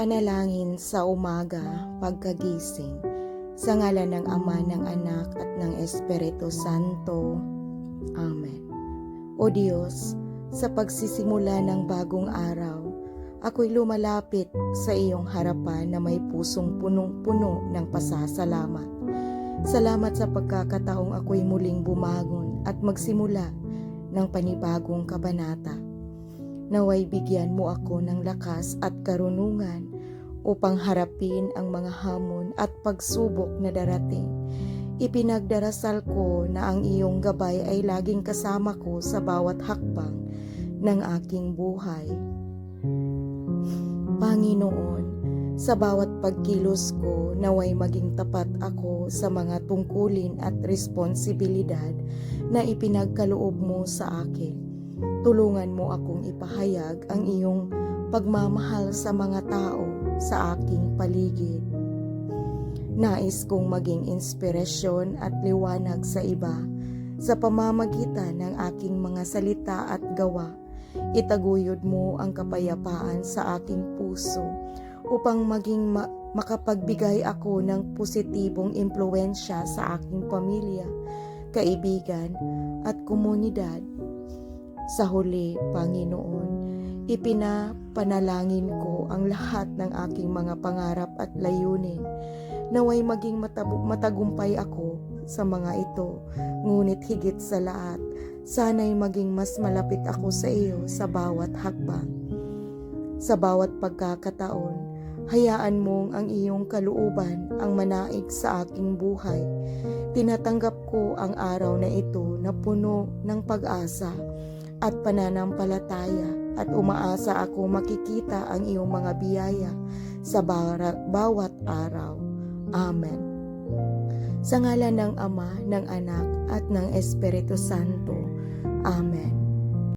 Panalangin sa umaga pagkagising sa ngalan ng Ama, ng Anak at ng Espiritu Santo. Amen. O Diyos, sa pagsisimula ng bagong araw, ako'y lumalapit sa iyong harapan na may pusong punong-puno ng pasasalamat. Salamat sa pagkakataong ako'y muling bumangon at magsimula ng panibagong kabanata. Naway bigyan mo ako ng lakas at karunungan upang harapin ang mga hamon at pagsubok na darating. Ipinagdarasal ko na ang iyong gabay ay laging kasama ko sa bawat hakbang ng aking buhay. Panginoon, sa bawat pagkilos ko naway maging tapat ako sa mga tungkulin at responsibilidad na ipinagkaloob mo sa akin. Tulungan mo akong ipahayag ang iyong pagmamahal sa mga tao sa aking paligid. Nais kong maging inspirasyon at liwanag sa iba sa pamamagitan ng aking mga salita at gawa. Itaguyod mo ang kapayapaan sa aking puso upang maging ma- makapagbigay ako ng positibong impluensya sa aking pamilya, kaibigan at komunidad. Sa huli, Panginoon, ipinapanalangin ko ang lahat ng aking mga pangarap at layunin. Naway maging matab- matagumpay ako sa mga ito, ngunit higit sa lahat, sana'y maging mas malapit ako sa iyo sa bawat hakbang. Sa bawat pagkakataon, hayaan mong ang iyong kalooban ang manaig sa aking buhay. Tinatanggap ko ang araw na ito na puno ng pag-asa at pananampalataya at umaasa ako makikita ang iyong mga biyaya sa bawat araw. Amen. Sa ngalan ng Ama, ng Anak at ng Espiritu Santo. Amen.